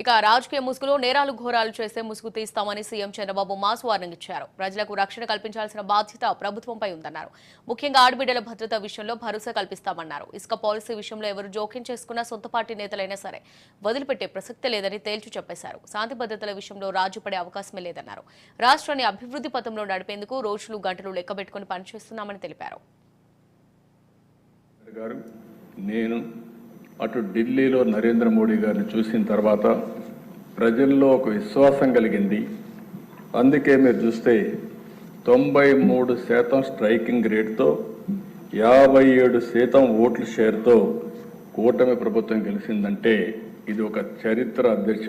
ఇక రాజకీయ ముసుగులో నేరాలు ఘోరాలు చేస్తే ముసుగు తీస్తామని సీఎం చంద్రబాబు మాస్ వార్నింగ్ ఇచ్చారు. ప్రజలకు రక్షణ కల్పించాల్సిన బాధ్యత ప్రభుత్వంపై ఉందన్నారు. ముఖ్యంగా ఆడబిడ్డల భద్రత విషయంలో భరోసా కల్పిస్తామన్నారు. ఇసుక పాలసీ విషయంలో ఎవరు జోక్యం చేసుకున్నా సొంత పార్టీ నేతలైనా సరే వదిలిపెట్టే ప్రసక్తి లేదని తేల్చి చెప్పేశారు. శాంతి భద్రతల విషయంలో రాజు పడే అవకాశమే లేదన్నారు. రాష్ట్రాన్ని అభివృద్ధి పథంలో నడిపేందుకు రోజులు గంటలు లెక్కబెట్టుకుని పనిచేస్తున్నామని తెలిపారు. గారు నేను అటు ఢిల్లీలో నరేంద్ర మోడీ గారిని చూసిన తర్వాత ప్రజల్లో ఒక విశ్వాసం కలిగింది. అందుకే మీరు చూస్తే తొంభై మూడు శాతం స్ట్రైకింగ్ రేట్తో యాభై ఏడు శాతం ఓట్ల షేర్తో కూటమి ప్రభుత్వం గెలిచిందంటే ఇది ఒక చరిత్ర అధ్యక్ష.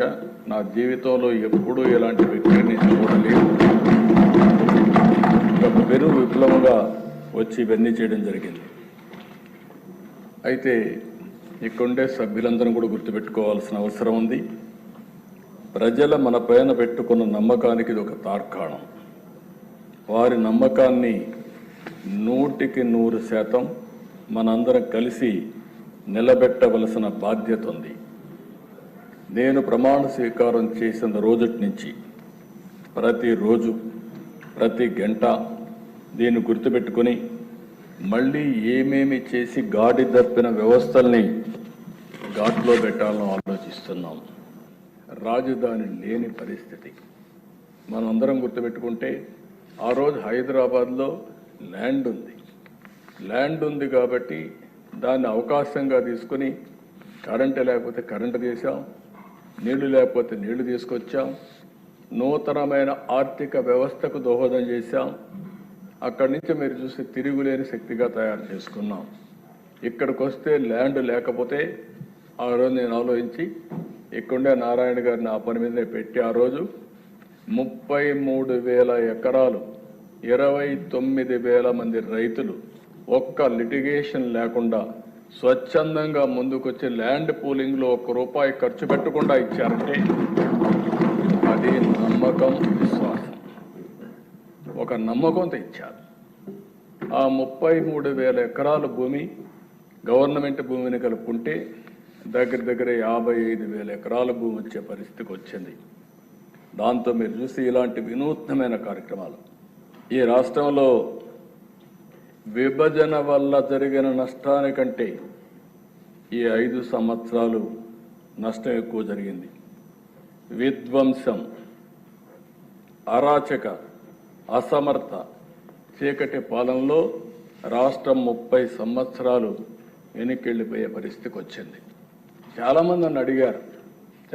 నా జీవితంలో ఎప్పుడూ ఇలాంటి వ్యక్తిని చూడలేదు. ఒక పెరు విప్లవంగా వచ్చి ఇవన్నీ చేయడం జరిగింది. అయితే ఇక్కడుండే సభ్యులందరం కూడా గుర్తుపెట్టుకోవాల్సిన అవసరం ఉంది. ప్రజల మన పైన పెట్టుకున్న నమ్మకానికి ఇది ఒక తార్కాణం. వారి నమ్మకాన్ని నూటికి నూరు శాతం మనందరం కలిసి నిలబెట్టవలసిన బాధ్యత ఉంది. నేను ప్రమాణ స్వీకారం చేసిన రోజుటి నుంచి ప్రతిరోజు ప్రతి గంట దీన్ని గుర్తుపెట్టుకుని మళ్ళీ ఏమేమి చేసి గాడి తప్పిన వ్యవస్థల్ని ఘాట్లో పెట్టాలని ఆలోచిస్తున్నాం. రాజధాని లేని పరిస్థితి. మనం అందరం గుర్తుపెట్టుకుంటే ఆ రోజు హైదరాబాద్లో ల్యాండ్ ఉంది. ల్యాండ్ ఉంది కాబట్టి దాన్ని అవకాశంగా తీసుకుని కరెంటు లేకపోతే కరెంటు తీసాం నీళ్ళు లేకపోతే నీళ్ళు తీసుకొచ్చాం నూతనమైన ఆర్థిక వ్యవస్థకు దోహదం చేశాం అక్కడి నుంచి మీరు చూస్తే తిరుగులేని శక్తిగా తయారు చేసుకున్నాం. ఇక్కడికి వస్తే ల్యాండ్ లేకపోతే ఆ రోజు నేను ఆలోచించి ఇక్కడుండే నారాయణ గారిని ఆ పని మీదనే పెట్టి ఆ రోజు ముప్పై మూడు వేల ఎకరాలు ఇరవై తొమ్మిది వేల మంది రైతులు ఒక్క లిటిగేషన్ లేకుండా స్వచ్ఛందంగా ముందుకొచ్చి ల్యాండ్ పూలింగ్లో ఒక్క రూపాయి ఖర్చు పెట్టకుండా ఇచ్చారంటే అది నమ్మకం విశ్వాసం ఒక నమ్మకంతో ఇచ్చారు ఆ ముప్పై మూడు వేల ఎకరాల భూమి గవర్నమెంట్ భూమిని కలుపుకుంటే దగ్గర దగ్గర యాభై ఐదు వేల ఎకరాల భూమి వచ్చే పరిస్థితికి వచ్చింది. దాంతో మీరు చూసి ఇలాంటి వినూత్నమైన కార్యక్రమాలు. ఈ రాష్ట్రంలో విభజన వల్ల జరిగిన నష్టానికంటే ఈ ఐదు సంవత్సరాలు నష్టం ఎక్కువ జరిగింది. విధ్వంసం అరాచక అసమర్థ చీకటి పాలనలో రాష్ట్రం ముప్పై సంవత్సరాలు వెనక్కి పరిస్థితికి వచ్చింది. చాలామంది నన్ను అడిగారు.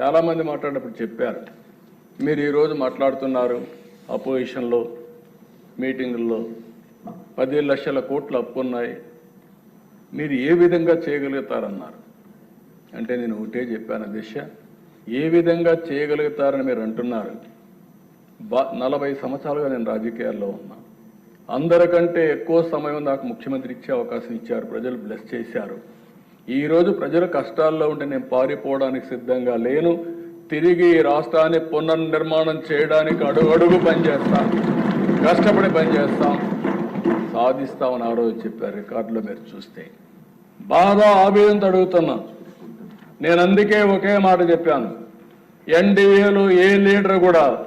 చాలామంది మాట్లాడినప్పుడు చెప్పారు. మీరు ఈరోజు మాట్లాడుతున్నారు అపోజిషన్లో మీటింగుల్లో. పది లక్షల కోట్లు అప్పు ఉన్నాయి మీరు ఏ విధంగా చేయగలుగుతారన్నారు? అంటే నేను ఒకటే చెప్పాను దిశ ఏ విధంగా చేయగలుగుతారని మీరు అంటున్నారు? నలభై సంవత్సరాలుగా నేను రాజకీయాల్లో ఉన్నా. అందరికంటే ఎక్కువ సమయం నాకు ముఖ్యమంత్రి ఇచ్చే అవకాశం ఇచ్చారు ప్రజలు బ్లెస్ చేశారు. ఈరోజు ప్రజల ప్రజలు కష్టాల్లో ఉంటే నేను పారిపోవడానికి సిద్ధంగా లేను. తిరిగి ఈ రాష్ట్రాన్ని పునర్నిర్మాణం చేయడానికి అడుగడుగు పనిచేస్తాం కష్టపడి పనిచేస్తాం సాధిస్తామని ఆ రోజు చెప్పారు రికార్డులో మీరు చూస్తే. బాధ ఆవేదనతో అడుగుతున్నా నేను అందుకే ఒకే మాట చెప్పాను. ఎన్డీఏలో ఏ లీడర్ కూడా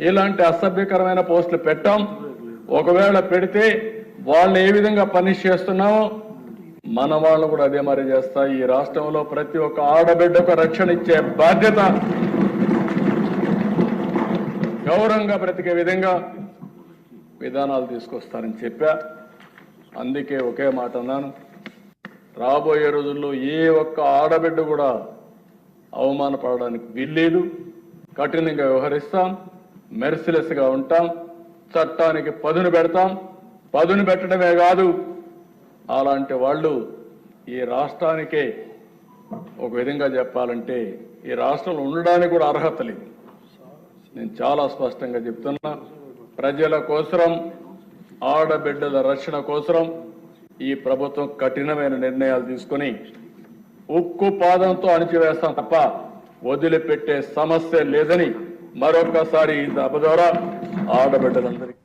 ఇలాంటి అసభ్యకరమైన పోస్టులు పెట్టాం. ఒకవేళ పెడితే వాళ్ళు ఏ విధంగా పనిష్ చేస్తున్నామో మన వాళ్ళు కూడా అదే మరి చేస్తా ఈ రాష్ట్రంలో ప్రతి ఒక్క ఆడబిడ్డకు రక్షణ ఇచ్చే బాధ్యత గౌరవంగా బ్రతికే విధంగా విధానాలు తీసుకొస్తారని చెప్పా. అందుకే ఒకే మాట అన్నాను. రాబోయే రోజుల్లో ఏ ఒక్క ఆడబిడ్డ కూడా అవమానపడడానికి వీల్లేదు. కఠినంగా వ్యవహరిస్తాం. మెర్సిలెస్గా ఉంటాం చట్టానికి పదును పెడతాం. పదును పెట్టడమే కాదు అలాంటి వాళ్ళు ఈ రాష్ట్రానికే ఒక విధంగా చెప్పాలంటే ఈ రాష్ట్రంలో ఉండడానికి కూడా అర్హత లేదు. నేను చాలా స్పష్టంగా చెప్తున్నా ప్రజల కోసరం ఆడబిడ్డల రక్షణ కోసరం ఈ ప్రభుత్వం కఠినమైన నిర్ణయాలు తీసుకొని ఉక్కు పాదంతో అణిచివేస్తాం తప్ప వదిలిపెట్టే సమస్య లేదని మరొకసారి ఈ సభ ద్వారా ఆడబిడ్డలందరికీ